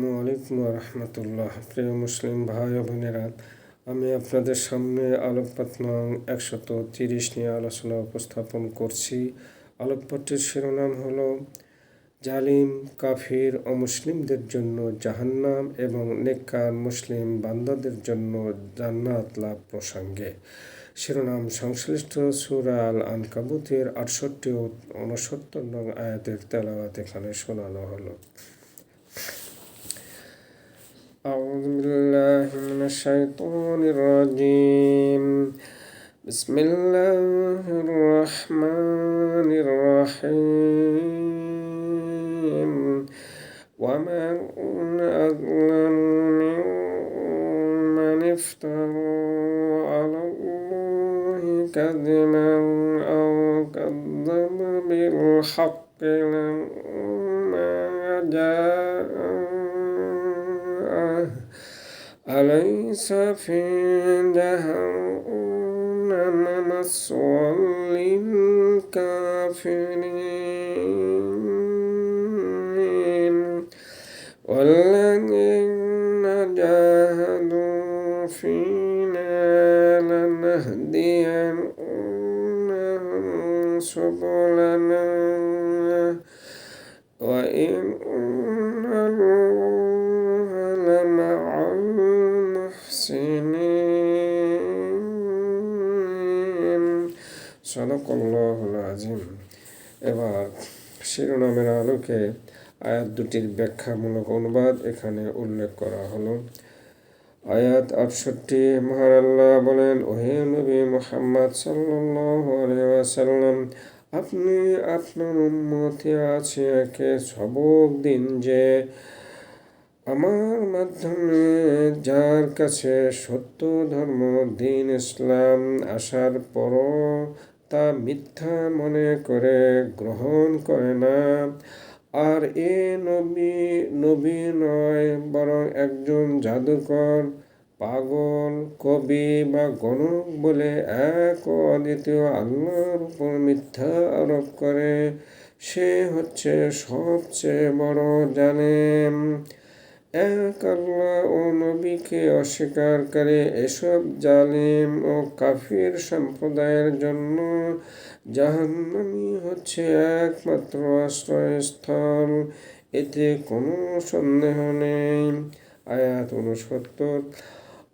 আসসালামু আলাইকুম রহমতুল্লাহ। প্রিয় মুসলিম ভাই বোনেরা, আমি আপনাদের সামনে আলোকপাত নং একশত তিরিশ নিয়ে আলোচনা উপস্থাপন করছি। আলোকপাতটির শিরোনাম হল, জালিম, কাফির ও মুসলিমদের জন্য জাহান্নাম এবং নেককার মুসলিম বান্দাদের জন্য জান্নাত লাভ প্রসঙ্গে। শিরোনাম সংশ্লিষ্ট সুরাল আনকাবুতের আটষট্টি ও উনসত্তর নং আয়াতের তেলাওয়াত এখানে শোনানো হলো। أعوذ بالله من الشيطان الرجيم. بسم الله الرحمن الرحيم. ومن أظلم ممن افترى على الله كذبا أو كذب بالحق لما جاء أليس في جهنم مثوى للكافرين؟ والذين جاهدوا فينا لنهدينهم سبلنا. وإن সদকল্লাহুল আজিম। এবার শিরোনামের আলোকে আয়াত দুটির ব্যাখ্যামূলক অনুবাদ এখানে উল্লেখ করা হলো। আয়াত আটষট্টি, মহান আল্লাহ বলেন, ওহে নবী মোহাম্মদ সাল্লাম আপনি আপনার উন্মতি আছে একে সবক দিন যে আমার মাধ্যমে যার কাছে সত্য ধর্ম, দিন ইসলাম আসার পরও তা মিথ্যা মনে করে গ্রহণ করে না। আর এ নবী নবী নয়, বরং একজন জাদুকর, পাগল, কবি বা গণক বলে এক অদ্বিতীয় আল্লাহর উপর মিথ্যা আরোপ করে। সে হচ্ছে সবচেয়ে বড় জানেন ও নবীকে অস্বীকার করে এসব জালিম ও কাফির সম্প্রদায়ের জন্য জাহান্নামি হচ্ছে একমাত্র আশ্রয়স্থল। এতে কোনো সন্দেহ নেই। আয়াত উনসত্তর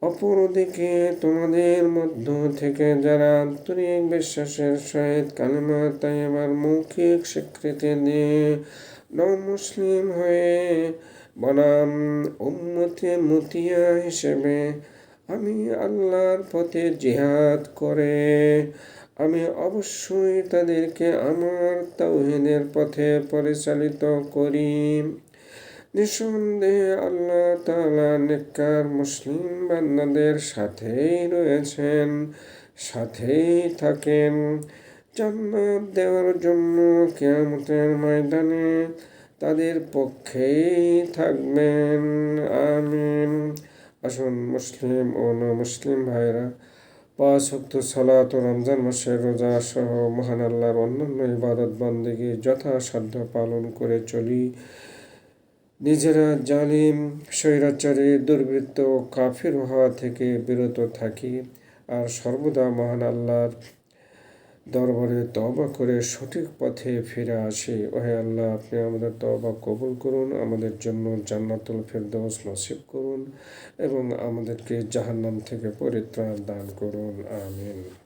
অপরদিকে তোমাদের মধ্য থেকে যারা আন্তরিক বিশ্বাসের সহিত কালিমা তাই আবার মৌখিক স্বীকৃতি দিয়ে মুসলিম হয়ে বনাম উম্মতে মতিয়া হিসেবে। আমি আল্লাহর পথে জিহাদ করে। আমি অবশ্যই তাদেরকে আমার তাওহিদের পথে পরিচালিত করি। নিঃসন্দেহে আল্লাহ তালা নেককার মুসলিম বান্দাদের সাথেই রয়েছেন, সাথেই থাকেন। জান্নাত দেওয়ার জন্য কেয়ামতের ময়দানে তাদের পক্ষেই থাকবেন। আমিন। আসুন মুসলিম ও ন মুসলিম ভাইরা পাঁচ সালাত ও রমজান মাসের রোজা সহ মহান আল্লাহর অন্যান্য ইবাদত বন্দেগী যথাসাধ্য পালন করে চলি। নিজেরা জালিম, স্বৈরাচারী, দুর্বৃত্ত কাফির হওয়া থেকে বিরত থাকি। আর সর্বদা মহান আল্লাহর দরবারে তবা করে সঠিক পথে ফিরে আসি। ওহে আল্লাহ, আপনি আমাদের তবা কবুল করুন, আমাদের জন্য জান্নাতুল ফেরদৌস নসিব করুন এবং আমাদেরকে জাহান্নাম থেকে পরিত্রাণ দান করুন। আমিন।